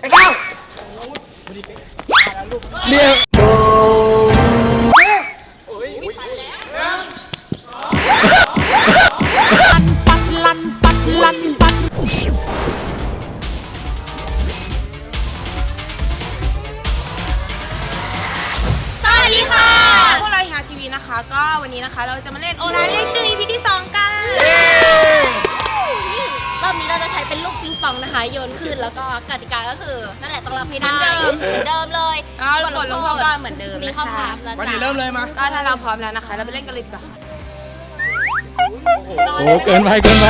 ไอ้ก้าวเรียกปัดลันปัดลันปัดสวัสดีค่ะ พวกเราฮาทีวีนะคะ ก็วันนี้นะคะเราจะมาเล่นโอลาเล่นชื่อ EP ที่ 2 กัน รอบนี้เราจะใช้เป็นลูกปิงปองนะคะโยนขึ้นแล้วก็กติกาก็คือนั่นแหละต้องรับให้ได้เหมือนเดิม เหมือนเดิมเลยก็บทลงโทษก็เหมือนเดิมมีนะข้อคะความแล้ววันจ้ะนี้เริ่มเลยมาก็ถ้าเราพร้อมแล้วนะคะ เราไปเล่นกันเลยดีกว่อนนอนโอ้เกินไปเกินไป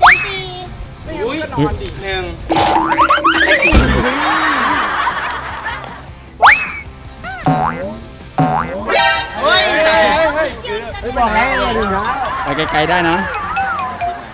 เต็มตีอุ้ยนอนดิหนึ่งเฮ้ยเฮ้ยบอกแล้วอย่าดึงนะไปไกลๆได้นะ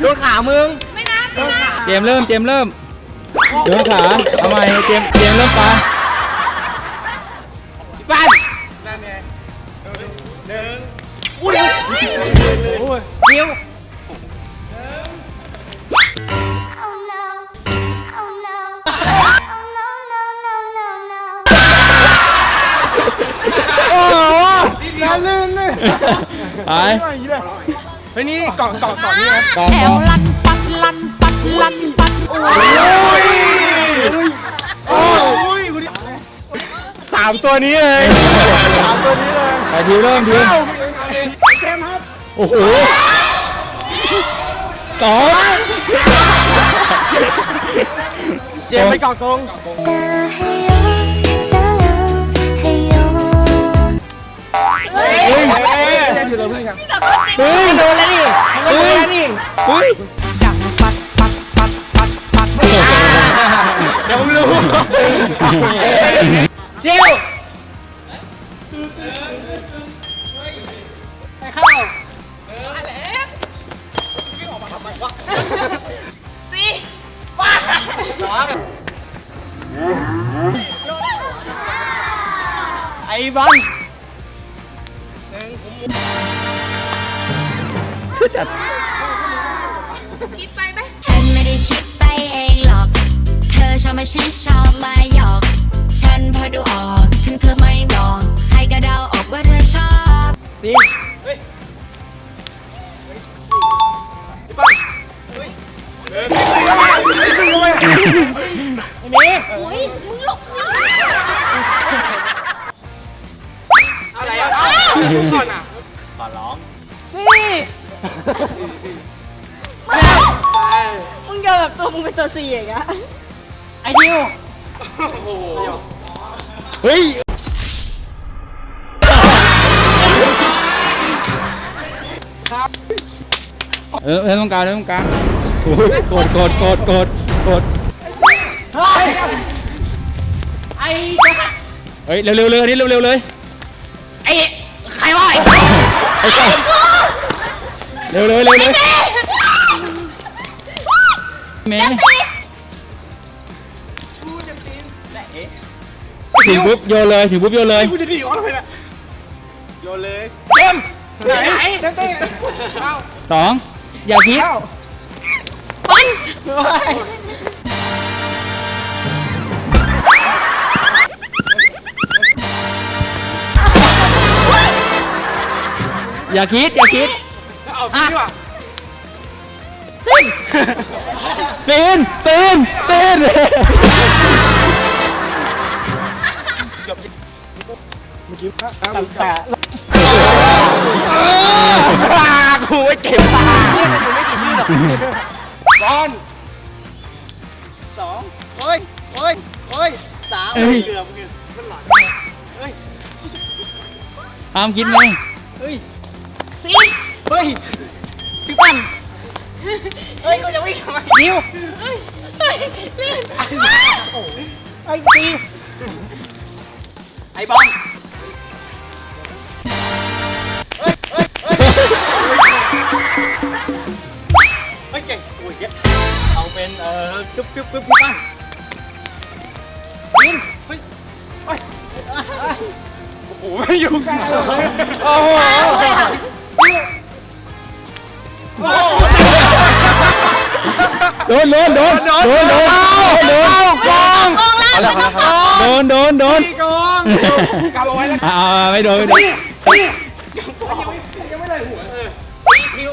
โดนขามึง ไม่นับไม่นับเตรียมเริ่มเตรียมเริ่มเดี๋ยวขาเอาใหม่เตรียมเตรียมเริ่มปลาบ้านนั่นไงหนึ่งอุ้ยโอ้ยยิว Oh no Oh no Oh no no no no no โอ้โหน่าลื่นเลย ไปเฮ้ยนี่เกาะเกาะเกาะนี่นะกองแถกอวงลันปัดลันปัดลันปัดโอ้ยโอ้ยสามตัวนี้เลยสามตัวนี้เลยไปทีมเริ่มทีมเจมครับโอ้โหกองเจมไปเกาะกงเอยู่เลยเพื่อนครับเฮ้ยโดนแล้วนี่โดนแล้วนี่เฮ้ยดังปัดปัดปัดปัดปัดเดี๋ยวผมรู้เจลไปเข้าสี่ไอ้บอล คิดไปไหมฉันไม่ได้คิดไปเองหรอก เธอชอบมาฉันชอบมาหยอก ฉันพอดูออก ถึงเธอไม่บอก ใครก็เดาออกว่าเธอชอบตี มึงจะแบบตัวมึงเป็นตัวสี่อย่างเงี้ยไอ้ดิวเฮ้ยเออเออตรงกลางเออตรงกลางโอ้ยกดกดกดกดกดไอ้เฮ้ยเร็วเร็วเลยอันนี้เร็วเร็วเลยไอ้ใครวะไอ้กอ งเร็วเร็วเร็วเลยเมย์ถึงปุ๊บโยนเลยถึงปุ๊บโยนเลยกูจะดีออกทำไมล่ะโยนเลยเจมไหนไหนเต้เต้เอ้าสองอย่าคิดอย่าคิดอย่าคิด เอาพี่ดีกว่าปีนปีนปีนตั้งแต่กูไม่เก็บตากูไม่กี่ชื่อหรอกบอลสองโอ้ยโอ้ยโอ้ยสามเฮ้ยเกือบเกือบมันหลอนเฮ้ยห้ามคิดไหมเฮ้ยสี่ เฮ้ยพี่ปั้นเฮ้ยกูจะวิ่งทำไมนิ้วไอ้ตีไอ้บอลเฮ้ยเฮ้ยเฮ้ยเฮ้ยเก่งโอ้ยเยอะเอาเป็นเอ่อกึ๊บกึ๊บกึ๊บกึ๊บบ้างยินเฮ้ยเฮ้ยโอ้โหไม่อยู่ใกล้เลยโอ้โห โดนโดนโดนโดนโดนโดนโดนกองกองแล้วโดนโดนโดนกองกลับเอาไว้แล้วอ่าไม่โดนไม่โดนยังไม่เลยหัวเออคิว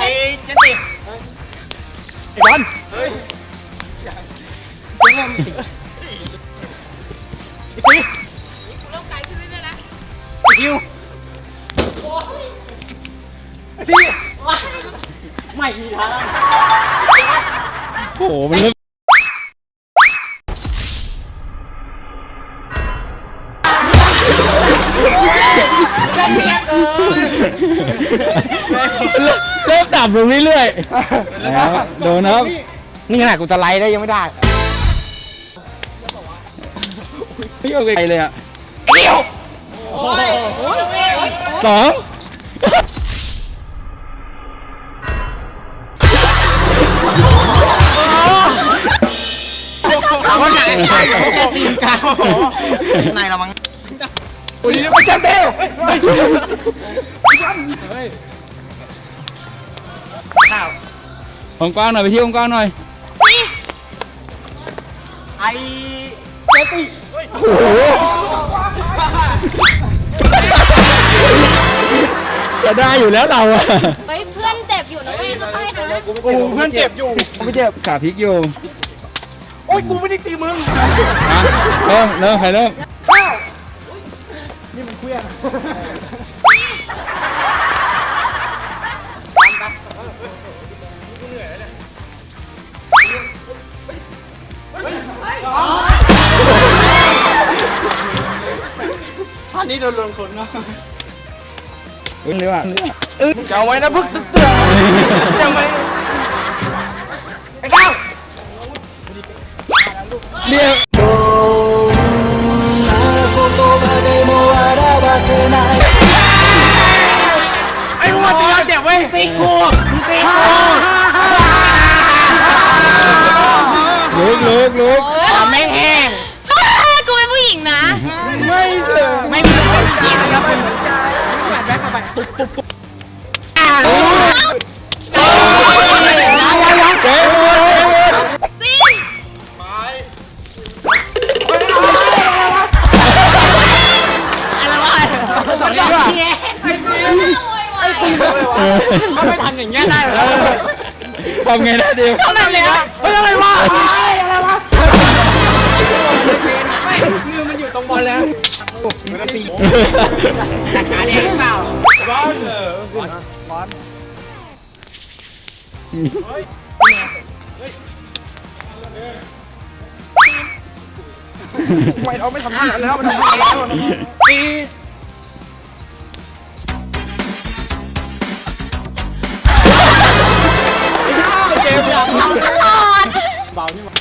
ไอ้เจนนี่ไอ้บอลเฮ้ย คิวไอ้ตีไม่มีทางโอ้โหมันเริ่มเริ่มต่ำลงเรื่อยๆแล้วโดนครับนี่ขนาดกูจะไล่ได้ยังไม่ได้พี่เอาไปเลยอะเดียว สองถามว่าไหนใช่แค่ตีนกาในละมั้งโอ้ยไม่ใช่เบลข้าวกว้างๆหน่อยไปที่กว้างๆหน่อยไอเจตี้โอ้โห จะได้อยู่แล้วเราอะเฮ้ยเพื่อนเจ็บอยู่นะเว้ยค่อยๆนะโอ้เพื่อนเจ็บอยู่ ไม่เจ็บขาพลิกอยู่โอ้ยกูไม่ได้ตีมึงอะเริ่มเริ่มใครเริ่มข้าวนี่มันเคลื่อน นี้โดนลงคนเนาะเร็วอะจะเอาไว้นะพึกตึ๊กตึ๊กยังไม่ไอ้ข้าวเรียกไอ้พวกมันตีเราเจ็บเว้ยตีกู กแบกเข้าไปปุ๊บปุ๊บปุ๊บอ่าเจ๊โอ้ยซินอะไรวะอนนี้ด้วยถ้าไม่ทันอย่างเงี้ยได้เหรอทำไงนะเดียวทำแบบนี้เฮ้ยอะไรวะอะไรวะไม่มือมันอยู่ตรงบอลแล้วจัดการ อลบอลไม่เอาไม่ทำงานแล้วมันทำงานแล้วตีเกมอยากทำตลอดเบานี่มา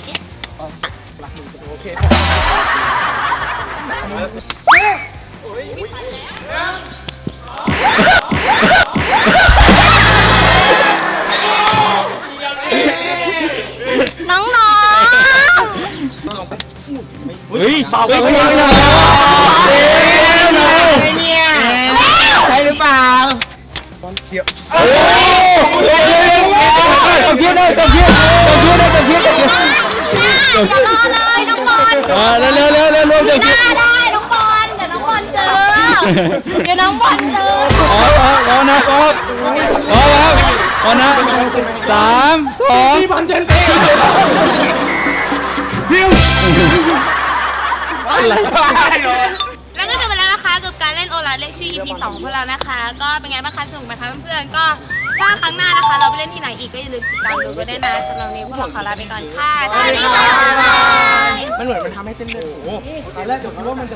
รักมึงโอเคน้ เฮ้ยเบาไปเฮ้ยเลยเฮ้ยเนี่ยใช่หรือเปล่าโอ้ยตบเพี้ยนได้ตบเพี้ยนตบเพี้ยนได้ตบเพี้ยนตบเพี้ยนอย่ารอเลยน้องบอลอ่าเร็วเร็วเร็วเร็วเร็วตบเพี้ยนได้ได้น้องบอลเดี๋ยวน้องบอลเจอเดี๋ยวน้องบอลเจออ๋ออ๋ออ๋อนะอ๋ออ๋อแล้วอ๋อนะสามสองที่พันเจนตีพิว อะไรแล้วก็จบไปแล้วนะคะกับการเล่นโอลาเลขชื่อ EP 2ของพวกเรานะคะ ก็เป็นไงบ้างคะสนุกไหมคะเพื่อนๆก็ถ้าครั้งหน้านะคะ เราไปเล่นที่ไหนอีกก็อย่าลืมติดตามดูกันด้วยนะสำหรับวันนี้พวกเราขอลาไปก่อนค่ะสวัสดีค่ะ มันเหมือนมันทำให้เต้นเลือดโอ้โหตอนแรกผมคิดว่ามันจะ